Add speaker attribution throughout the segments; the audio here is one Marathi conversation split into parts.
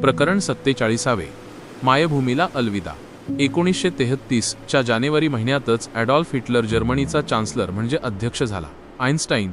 Speaker 1: प्रकरण सत्तेचाळीसावे. मायभूमीला अलविदा. एकोणीसशे तेहत्तीसच्या जानेवारी महिन्यातच ॲडॉल्फ हिटलर जर्मनीचा चान्सलर म्हणजे अध्यक्ष झाला. आईन्स्टाईन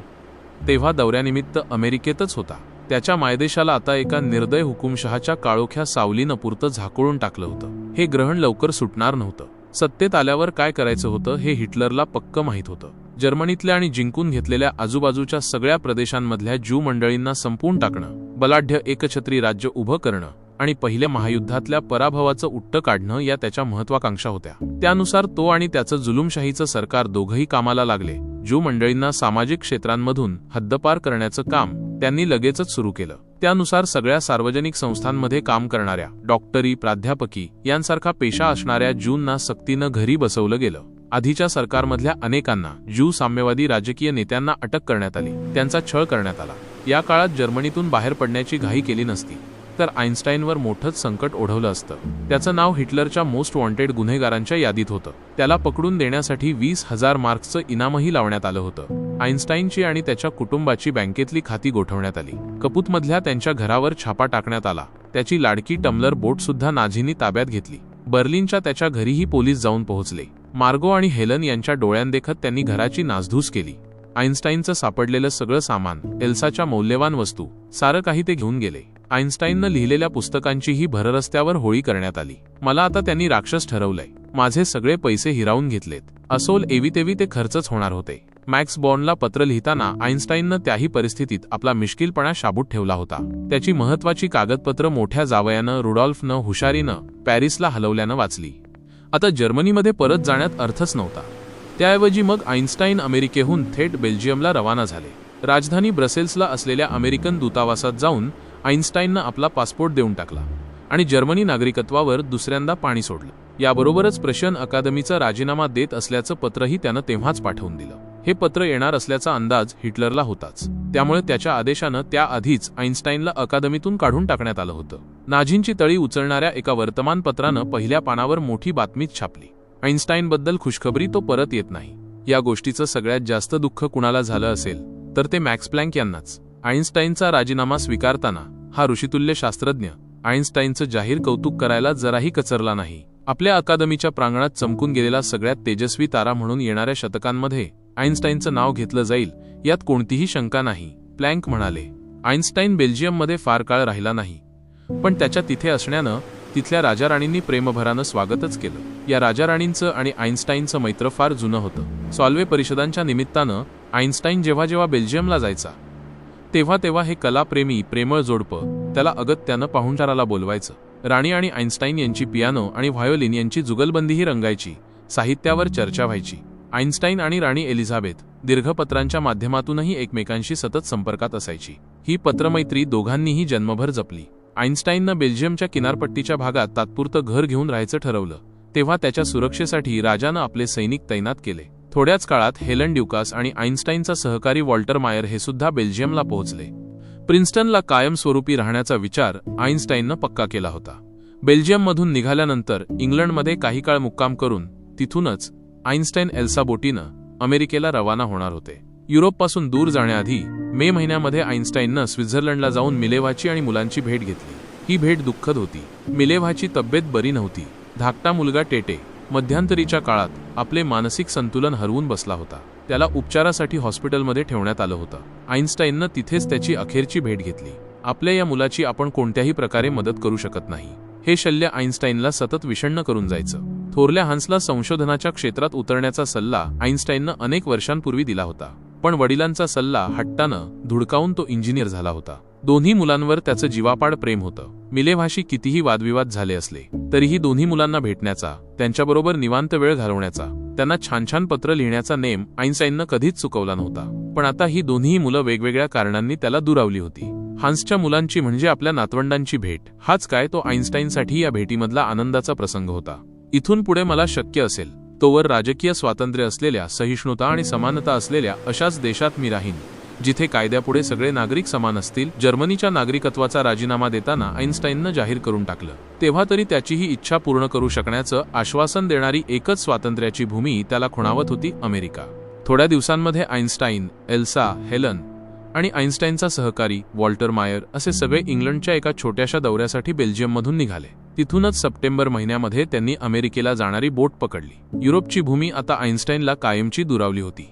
Speaker 1: तेव्हा दौऱ्यानिमित्त अमेरिकेतच होता. त्याच्या मायदेशाला आता एका निर्दय हुकुमशहाच्या काळोख्या सावलीनं पुरतं झाकोळून टाकलं होतं. हे ग्रहण लवकर सुटणार नव्हतं. सत्तेत आल्यावर काय करायचं होतं हे हिटलरला पक्क माहीत होतं. जर्मनीतल्या आणि जिंकून घेतलेल्या आजूबाजूच्या सगळ्या प्रदेशांमधल्या ज्यू मंडळींना संपवून टाकणं बलाढ्य एकछत्री राज्य उभं करणं आणि पहिल्या महायुद्धातल्या पराभवाचं उट्ट काढणं या त्याच्या महत्वाकांक्षा होत्या. त्यानुसार तो आणि त्याचं जुलुमशाहीचं सरकार दोघंही कामाला लागले ज्यू मंडळींना सामाजिक क्षेत्रांमधून हद्दपार करण्याचं काम त्यांनी लगेचच सुरू केलं. त्यानुसार सगळ्या सार्वजनिक संस्थांमध्ये काम करणाऱ्या डॉक्टरी प्राध्यापकी यांसारखा पेशा असणाऱ्या जूंना सक्तीनं घरी बसवलं गेलं. आधीच्या सरकारमधल्या अनेकांना ज्यू साम्यवादी राजकीय नेत्यांना अटक करण्यात आली. त्यांचा छळ करण्यात आला. या काळात जर्मनीतून बाहेर पडण्याची घाई केली नसती तर आईन्स्टाईनवर मोठंच संकट ओढवलं असतं. त्याचं नाव हिटलरच्या मोस्ट वॉन्टेड गुन्हेगारांच्या यादीत होतं. त्याला पकडून देण्यासाठी वीस हजार मार्क्सचं इनामही लावण्यात आलं होतं. आईन्स्टाईनची आणि त्याच्या कुटुंबाची बँकेतली खाती गोठवण्यात आली. कपूतमधल्या त्यांच्या घरावर छापा टाकण्यात आला. त्याची लाडकी टम्लर बोट सुद्धा नाझींनी ताब्यात घेतली. बर्लिनच्या त्याच्या घरीही पोलीस जाऊन पोहोचले. मार्गो आणि हेलन यांच्या डोळ्यांदेखत त्यांनी घराची नासधूस केली. आईन्स्टाईनचं सापडलेलं सगळं सामान एल्साच्या मौल्यवान वस्तू सारं काही ते घेऊन गेले. आईन्स्टाईननं लिहिलेल्या पुस्तकांचीही भररस्त्यावर होळी करण्यात आली. मला आता त्यांनी राक्षस ठरवलंय. माझे सगळे पैसे हिरावून घेतलेत. असोल एवी तेवी ते खर्चच होणार होते. मॅक्स बॉन्डला पत्र लिहिताना आईन्स्टाईननं त्याही परिस्थितीत आपला मिश्किलपणा शाबूत ठेवला होता. त्याची महत्वाची कागदपत्र मोठ्या जावयानं रुडॉल्फनं हुशारीनं पॅरिसला हलवल्यानं वाचली. आता जर्मनीमध्ये परत जाण्यात अर्थच नव्हता. त्याऐवजी मग आईन्स्टाईन अमेरिकेहून थेट बेल्जियमला रवाना झाले. राजधानी ब्रसेल्सला असलेल्या अमेरिकन दूतावासात जाऊन आईन्स्टाईननं आपला पासपोर्ट देऊन टाकला आणि जर्मनी नागरिकत्वावर दुसऱ्यांदा पाणी सोडलं. याबरोबरच प्रशन अकादमीचा राजीनामा देत असल्याचं पत्रही त्यानं तेव्हाच पाठवून दिलं. हे पत्र येणार असल्याचा अंदाज हिटलरला होताच. त्यामुळे त्याच्या आदेशानं त्याआधीच आईन्स्टाईनला अकादमीतून काढून टाकण्यात आलं होतं. नाझींची तळी उचलणाऱ्या एका वर्तमानपत्रानं पहिल्या पानावर मोठी बातमीच छापली. आईन्स्टाईनबद्दल खुशखबरी तो परत येत नाही. या गोष्टीचं सगळ्यात जास्त दुःख कुणाला झालं असेल तर ते मॅक्स प्लँक यांनाच. आईन्स्टाईनचा राजीनामा स्वीकारताना हा ऋषितुल्य शास्त्रज्ञ आईन्स्टाईनचं जाहीर कौतुक करायला जराही कचरला नाही. आपल्या अकादमीच्या प्रांगणात चमकून गेलेला सगळ्यात तेजस्वी तारा म्हणून येणाऱ्या शतकांमध्ये आईन्स्टाईनचं नाव घेतलं जाईल यात कोणतीही शंका नाही प्लँक म्हणाले. आईन्स्टाईन बेल्जियममध्ये फार काळ राहिला नाही. पण त्याच्या तिथे असण्यानं तिथल्या राजाराणींनी प्रेमभरानं स्वागतच केलं. या राजाराणींचं आणि आईन्स्टाईनचं मैत्र फार जुनं होतं. सॉल्वे परिषदांच्या निमित्तानं आईन्स्टाईन जेव्हा जेव्हा बेल्जियमला जायचा तेव्हा तेव्हा हे कलाप्रेमी प्रेमळ जोडपं त्याला अगत्यानं पाहुणचाराला बोलवायचं. राणी आणि आईन्स्टाईन यांची पियानो आणि व्हायोलिन यांची जुगलबंदीही रंगायची साहित्यावर चर्चा व्हायची. आईन्स्टाईन आणि राणी एलिझाबेथ दीर्घपत्रांच्या माध्यमातूनही एकमेकांशी सतत संपर्कात असायची. ही पत्रमैत्री दोघांनीही जन्मभर जपली. आईन्स्टाईननं बेल्जियमच्या किनारपट्टीच्या भागात तात्पुरतं घर घेऊन राहायचं ठरवलं तेव्हा त्याच्या सुरक्षेसाठी राजानं आपले सैनिक तैनात केले. थोड्याच काळात हेलन ड्युकास आणि आईन्स्टाईनचा सहकारी वॉल्टर मायर हे सुद्धा बेल्जियमला पोहोचले. प्रिन्स्टनला कायमस्वरूपी राहण्याचा विचार आईन्स्टाईननं पक्का केला होता. बेल्जियममधून निघाल्यानंतर इंग्लंडमध्ये काही काळ मुक्काम करून तिथूनच आईन्स्टाईन एल्साबोटीनं अमेरिकेला रवाना होणार होते. युरोपपासून दूर जाण्याआधी मे महिन्यामध्ये आईन्स्टाईननं स्वित्झर्लंडला जाऊन मिलेव्हाची आणि मुलांची भेट घेतली. ही भेट दुःखद होती. मिलेव्हाची तब्येत बरी नव्हती. धाकटा मुलगा टेटे मध्यंतरीच्या काळात आपले मानसिक संतुलन हरवून बसला होता. त्याला उपचारासाठी हॉस्पिटलमध्ये ठेवण्यात आलं होतं. आईन्स्टाईननं तिथेच त्याची अखेरची भेट घेतली. आपल्या या मुलाची आपण कोणत्याही प्रकारे मदत करू शकत नाही. हे शल्य आईन्स्टाईनला सतत विषण्ण करून जायचं. थोरल्या हंसला संशोधनाच्या क्षेत्रात उतरण्याचा सल्ला आईन्स्टाईननं अनेक वर्षांपूर्वी दिला होता. पण वडिलांचा सल्ला हट्टानं धुडकावून तो इंजिनियर झाला होता. दोन्ही मुलांवर त्याचं जीवापाड प्रेम होतं. मिलेभाषी कितीही वादविवाद झाले असले तरीही दोन्ही मुलांना भेटण्याचा त्यांच्याबरोबर निवांत वेळ घालवण्याचा त्यांना छान छान पत्र लिहिण्याचा नेम आईन्स्टाईननं कधीच चुकवला नव्हता. पण आता ही दोन्ही मुलं वेगवेगळ्या कारणांनी त्याला दुरावली होती. हान्सच्या मुलांची म्हणजे आपल्या नातवंडांची भेट हाच काय तो आईन्स्टाईनसाठी या भेटीमधला आनंदाचा प्रसंग होता. इथून पुढे मला शक्य असेल तोवर राजकीय स्वातंत्र्य असलेल्या सहिष्णुता आणि समानता असलेल्या अशाच देशात मी राहीन जिथे कायद्यापुढे सगळे नागरिक समान असतील जर्मनीच्या नागरिकत्वाचा राजीनामा देताना आईन्स्टाईननं जाहीर करून टाकलं. तेव्हा तरी त्याची ही इच्छा पूर्ण करू शकण्याचं आश्वासन देणारी एकच स्वातंत्र्याची भूमी त्याला खुणावत होती अमेरिका. थोड्या दिवसांमध्ये आईन्स्टाईन एल्सा हेलन आणि आईन्स्टाईनचा सहकारी वॉल्टर मायर असे सगळे इंग्लंडच्या एका छोट्याशा दौऱ्यासाठी बेल्जियममधून निघाले. तिथूनच सप्टेंबर महिन्यामध्ये त्यांनी अमेरिकेला जाणारी बोट पकडली. युरोपची भूमी आता आईन्स्टाईनला कायमची दुरावली होती.